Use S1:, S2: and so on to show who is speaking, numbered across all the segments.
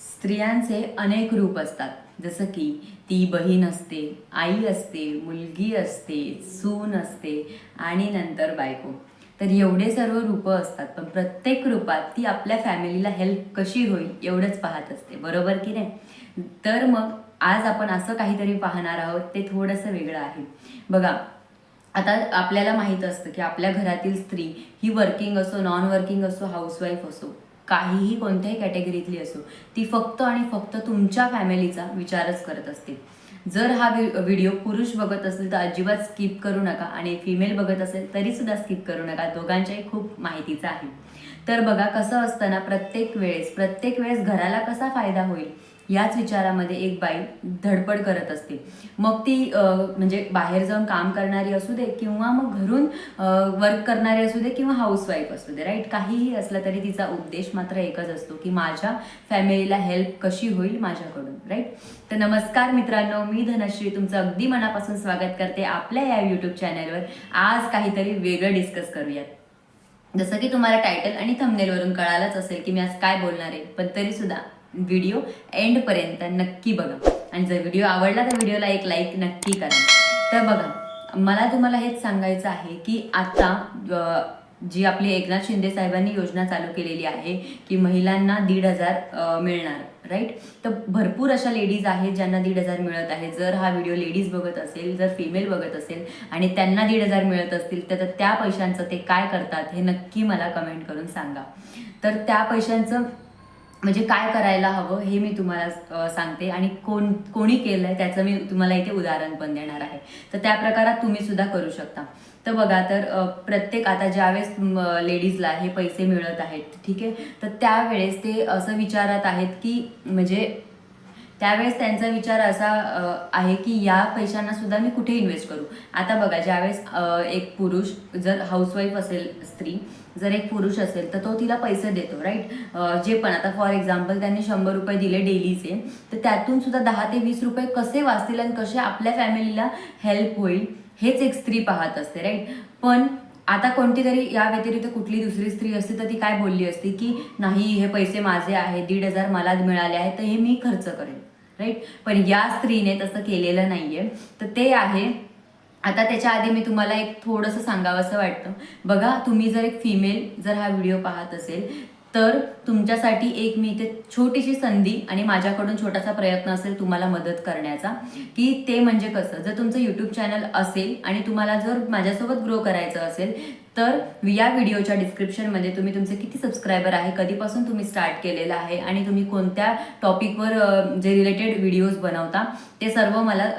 S1: स्त्रियांचे अनेक रूप असतात. जसं की ती बहीण असते आई असते मुलगी असते सून असते आणि नंतर बायको. तर एवढे सर्व रूपं असतात पण प्रत्येक रूपात ती आपल्या फॅमिलीला हेल्प कशी होईल एवढंच पाहत असते. बरोबर की नाही? तर मग आज आपण असं काहीतरी पाहणार आहोत ते थोडंसं वेगळं आहे. बघा आता आपल्याला माहीत असतं की आपल्या घरातील स्त्री ही वर्किंग असो नॉन वर्किंग असो हाऊसवाईफ असो काहीही कोणत्याही कॅटेगरीतली असो ती फक्त आणि फक्त तुमच्या फॅमिलीचा विचारच करत असते. जर हा व्हिडिओ पुरुष बघत असेल तर अजिबात स्किप करू नका आणि फिमेल बघत असेल तरी सुद्धा स्किप करू नका. दोघांच्याही खूप माहितीचा आहे. तर बघा कसं असताना प्रत्येक वेळेस प्रत्येक वेळेस घराला कसा फायदा होईल? याच विचारामध्ये एक बाई धडपड करत असते. मग ती म्हणजे बाहेर जाऊन काम करणारी असू दे किंवा मग घरून वर्क करणारी असू दे किंवा हाऊसवाईफ असू दे राईट काहीही असलं तरी तिचा उद्देश मात्र एकच असतो की माझ्या फॅमिलीला हेल्प कशी होईल माझ्याकडून राईट तर नमस्कार मित्रांनो मी धनश्री तुमचं अगदी मनापासून स्वागत करते आपल्या या यूट्यूब चॅनलवर आज काहीतरी वेगळं डिस्कस करूयात. जसं की तुम्हाला टायटल आणि थंबनेलवरून कळालंच असेल की मी आज काय बोलणार आहे पण तरीसुद्धा व्हिडिओ एंडपर्यंत नक्की बघा. आणि जर व्हिडिओ आवडला तर व्हिडिओला एक लाईक नक्की करा. तर बघा मला तुम्हाला हेच सांगायचं आहे की आता जी आपली एकनाथ शिंदे साहेबांनी योजना चालू केलेली आहे की महिलांना दीड हजार मिळणार राईट तर भरपूर अशा लेडीज आहेत ज्यांना दीड हजार मिळत आहे. जर हा व्हिडिओ लेडीज बघत असेल जर फिमेल बघत असेल आणि त्यांना दीड हजार मिळत असतील तर त्या पैशांचं ते काय करतात हे नक्की मला कमेंट करून सांगा. तर त्या पैशांचं म्हणजे काय करायला हवं हे मी तुम्हाला सांगते. आणि कोण कोणी केलं आहे त्याचं मी तुम्हाला इथे उदाहरण पण देणार आहे. तर त्या प्रकारात तुम्ही सुद्धा करू शकता. तर बघा तर प्रत्येक आता ज्यावेळेस लेडीजला हे पैसे मिळत आहेत ठीक आहे? तर त्यावेळेस ते असं विचारत आहेत की म्हणजे त्यावेळेस त्यांचा विचार असा आहे की या पैशांना सुद्धा मी कुठे इन्व्हेस्ट करू? आता बघा ज्यावेळेस एक पुरुष जर हाऊसवाईफ असेल स्त्री जर एक पुरुष असेल तर तो तिला पैसे देतो राईट जे पण आता फॉर एक्झाम्पल त्यांनी शंभर रुपये दिले डेलीचे तर त्यातून सुद्धा दहा ते वीस रुपये कसे वाचतील आणि कसे आपल्या फॅमिलीला हेल्प होईल हेच एक स्त्री पाहत असते राईट पण आता कोणती तरी या व्यतिरिक्त कुठली दुसरी स्त्री असती तर ती काय बोलली असती की नाही हे पैसे माझे आहेत दीड हजार मला मिळाले आहेत तर हे मी खर्च करेन. राईट पण या स्त्रीने तसं केलेलं नाहीये. तर ते आहे. आता त्याच्या आधी मी तुम्हाला एक थोडंसं सांगावंसं वाटतं. बघा तुम्ही जर एक फिमेल जर हा व्हिडिओ पाहत असेल तर तुमच्यासाठी एक मी इथे छोटीशी संधी आणि माझ्याकडून छोटासा प्रयत्न असेल तुम्हाला मदत करण्याचा की ते म्हणजे कसं? जर तुमचं यूट्यूब चॅनल असेल आणि तुम्हाला जर माझ्यासोबत ग्रो करायचं असेल तर या व्हिडिओच्या डिस्क्रिप्शनमध्ये तुम्ही तुमचे किती सबस्क्रायबर आहे कधीपासून तुम्ही स्टार्ट केलेलं आहे आणि तुम्ही कोणत्या टॉपिकवर जे रिलेटेड व्हिडिओज बनवता ते सर्व मला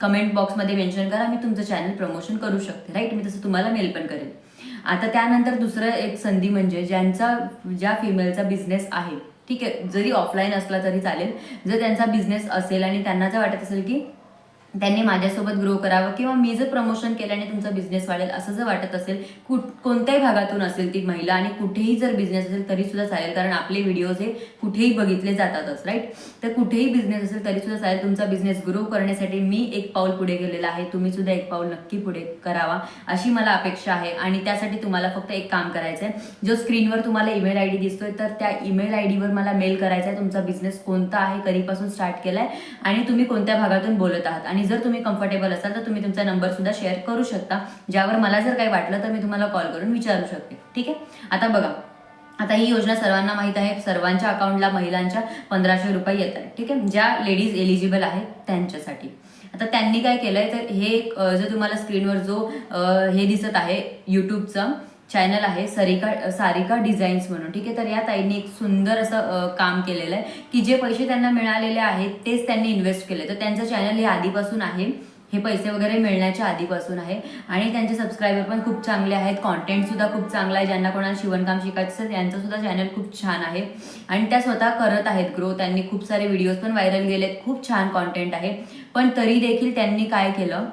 S1: कमेंट बॉक्समध्ये मेन्शन करा. मी तुमचं चॅनल प्रमोशन करू शकते राईट मी तसं तुम्हाला मेल पण करेन. आता त्यानंतर दुसरं एक संधी म्हणजे ज्यांचा ज्या फिमेलचा बिझनेस आहे ठीक आहे जरी ऑफलाईन असला तरी चालेल जर त्यांचा बिझनेस असेल आणि त्यांना जर वाटत असेल की त्यांनी माझ्यासोबत ग्रो करावं किंवा मी जर प्रमोशन केल्याने तुमचा बिझनेस वाढेल असं जर वाटत असेल कुठ कोणत्याही भागातून असेल ती महिला आणि कुठेही जर बिझनेस असेल तरी सुद्धा चालेल कारण आपले व्हिडिओज हे कुठेही बघितले जातातच राईट तर कुठेही बिझनेस असेल तरी सुद्धा चालेल. तुमचा बिझनेस ग्रो करण्यासाठी मी एक पाऊल पुढे गेलेला आहे. तुम्ही सुद्धा एक पाऊल नक्की पुढे करावा अशी मला अपेक्षा आहे. आणि त्यासाठी तुम्हाला फक्त एक काम करायचं आहे जो स्क्रीनवर तुम्हाला ईमेल आय डी दिसतोय तर त्या ईमेल आय डीवर मला मेल करायचा आहे तुमचा बिझनेस कोणता आहे कधीपासून स्टार्ट केला आहे आणि तुम्ही कोणत्या भागातून बोलत आहात. आणि जर तुम्ही कम्फर्टेबल असाल तर तुम्ही तुमचा नंबर सुद्धा शेअर करू शकता. ज्यावर मला जर काही वाटलं तर मी तुम्हाला कॉल करून विचारू शकते. ठीक आहे? आता बघा. आता ही योजना सर्वांना माहीत आहे. सर्वांच्या अकाउंटला महिलांच्या पंधराशे रुपये येत आहेत ठीक आहे? ज्या लेडीज एलिजिबल आहेत त्यांच्यासाठी. आता त्यांनी काय केलंय? तर हे जो तुम्हाला स्क्रीनवर जो हे दिसत आहे यूट्यूबचं चॅनल आहे सरिका सारिका डिझाईन्स म्हणून. ठीक आहे तर या ताईंनी एक सुंदर असं काम केलेलं आहे की जे पैसे त्यांना मिळालेले आहेत तेच त्यांनी इन्व्हेस्ट केले. तर त्यांचं चॅनल हे आधीपासून आहे. हे पैसे वगैरे मिळण्याच्या आधीपासून आहे. आणि त्यांचे सबस्क्रायबर पण खूप चांगले आहेत. कॉन्टेंट सुद्धा खूप चांगलं आहे. ज्यांना कोणाला शिवणकाम शिकायचं असेल त्यांचं सुद्धा चॅनल खूप छान आहे. आणि त्या स्वतः करत आहेत ग्रो त्यांनी खूप सारे व्हिडिओज पण व्हायरल गेलेत. खूप छान कॉन्टेंट आहे. पण तरी देखील त्यांनी काय केलं?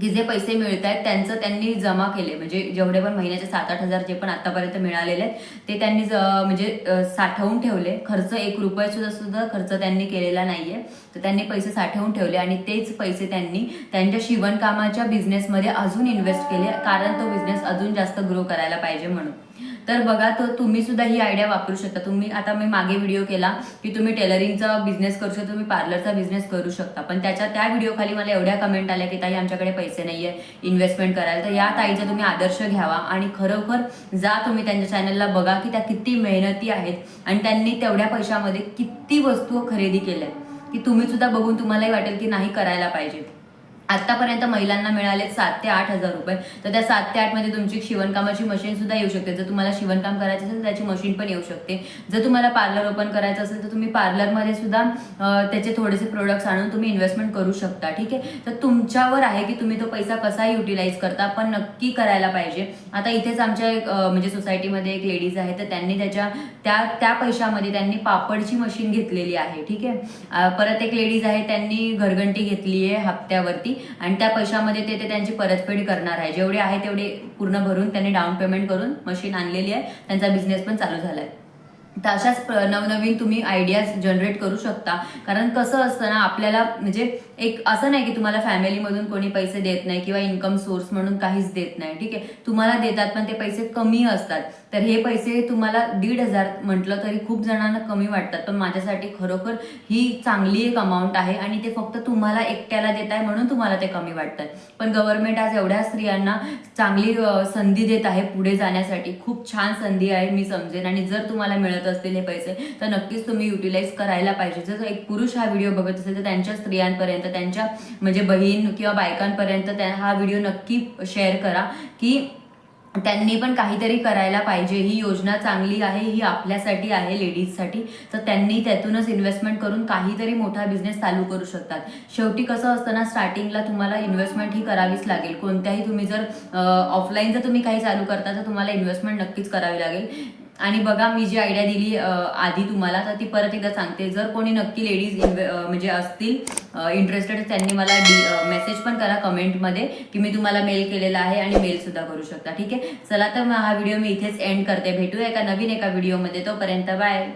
S1: की जे पैसे मिळत आहेत त्यांचं त्यांनी जमा केले म्हणजे जेवढे पण महिन्याचे सात आठ हजार जे पण आतापर्यंत मिळालेले आहेत ते त्यांनी ज- म्हणजे साठवून ठेवले. खर्च एक रुपये सुद्धा सुद्धा खर्च त्यांनी केलेला नाही आहे तर त्यांनी पैसे साठवून ठेवले आणि तेच पैसे त्यांनी त्यांच्या शिवणकामाच्या बिझनेसमध्ये अजून इन्व्हेस्ट केले. कारण तो बिझनेस अजून जास्त ग्रो करायला पाहिजे म्हणून. तर बघा तर तुम्ही सुद्धा ही आयडिया वापरू शकता. तुम्ही आता मी मागे व्हिडिओ केला की तुम्ही टेलरिंगचा बिझनेस करू शकता तुम्ही पार्लरचा बिझनेस करू शकता. पण त्याच्या त्या व्हिडिओ खाली मला एवढ्या कमेंट आल्या की ताई आमच्याकडे पैसे नाहीये इन्व्हेस्टमेंट करायला. तर या ताईचा तुम्ही आदर्श घ्यावा आणि खरोखर जा तुम्ही त्यांच्या चॅनलला बघा की त्या किती मेहनती आहेत आणि त्यांनी तेवढ्या पैशामध्ये किती वस्तू खरेदी केल्या की तुम्ही सुद्धा बघून तुम्हालाही वाटेल की नाही करायला पाहिजे आतापर्यंत महिलांना मिळाले सात ते आठ हजार रुपये. तर त्या सात ते आठमध्ये तुमची शिवणकामाची मशीन सुद्धा येऊ शकते. जर तुम्हाला शिवणकाम करायचं असेल तर त्याची मशीन पण येऊ शकते. जर तुम्हाला पार्लर ओपन करायचं असेल तर तुम्ही पार्लरमध्ये सुद्धा त्याचे थोडेसे प्रोडक्ट्स आणून तुम्ही इन्व्हेस्टमेंट करू शकता. ठीक आहे? तर तुमच्यावर आहे की तुम्ही तो पैसा कसा युटिलाइज करता पण नक्की करायला पाहिजे. आता इथेच आमच्या एक म्हणजे सोसायटीमध्ये एक लेडीज आहे तर त्यांनी त्याच्या त्या त्या पैशामध्ये त्यांनी पापडची मशीन घेतलेली आहे. ठीक आहे? परत एक लेडीज आहे त्यांनी घरघंटी घेतली आहे हप्त्यावरती. आणि त्या पैशामध्ये ते ते त्यांची परतफेड करणार आहे. जेवढे आहे तेवढे पूर्ण भरून त्यांनी डाऊन पेमेंट करून मशीन आणलेली आहे. त्यांचा बिझनेस पण चालू झाला आहे तर अशाच प्र- नवनवीन तुम्ही आयडियाज जनरेट करू शकता. कारण कसं असतं ना आपल्याला म्हणजे एक असं नाही की तुम्हाला फॅमिलीमधून कोणी पैसे देत नाही किंवा इन्कम सोर्स म्हणून काहीच देत नाही ठीक आहे? तुम्हाला देतात पण ते पैसे कमी असतात. तर हे पैसे तुम्हाला दीड हजार म्हटलं तरी खूप जणांना कमी वाटतात. पण माझ्यासाठी खरोखर ही चांगली एक अमाऊंट आहे आणि ते फक्त तुम्हाला एकट्याला देत आहे म्हणून तुम्हाला ते कमी वाटतात पण गव्हर्नमेंट आज एवढ्या स्त्रियांना चांगली संधी देत आहे पुढे जाण्यासाठी. खूप छान संधी आहे मी समजेन. आणि जर तुम्हाला मिळत असतील हे पैसे तर नक्कीच तुम्ही युटिलाइज करायला पाहिजे. जर एक पुरुष हा व्हिडिओ बघत असेल तर त्यांच्या स्त्रियांपर्यंत त्यांच्या म्हणजे बहीण किंवा बायकांपर्यंत हा व्हिडिओ नक्की शेअर करा की त्यांनी पण काहीतरी करायला पाहिजे. ही योजना चांगली आहे ही आपल्यासाठी आहे लेडीजसाठी तर त्यांनी त्यातूनच इन्व्हेस्टमेंट करून काहीतरी मोठा बिझनेस चालू करू शकतात. शेवटी कसं असतं ना स्टार्टिंगला तुम्हाला इन्व्हेस्टमेंट ही करावीच लागेल. कोणत्याही तुम्ही जर ऑफलाईन जर तुम्ही काही चालू करता तर तुम्हाला इन्व्हेस्टमेंट नक्कीच करावी लागेल. आणि बघा मी जी आयडिया दिली आधी तुम्हाला तर ती परत एकदा सांगते. जर कोणी नक्की लेडीज म्हणजे असतील इंटरेस्टेड त्यांनी मला डी मेसेज पण करा कमेंटमध्ये की मी तुम्हाला मेल केलेला आहे आणि मेल सुद्धा करू शकता. ठीक आहे? चला तर मग हा व्हिडिओ मी इथेच एंड करते. भेटूया एका नवीन एका व्हिडिओमध्ये तोपर्यंत बाय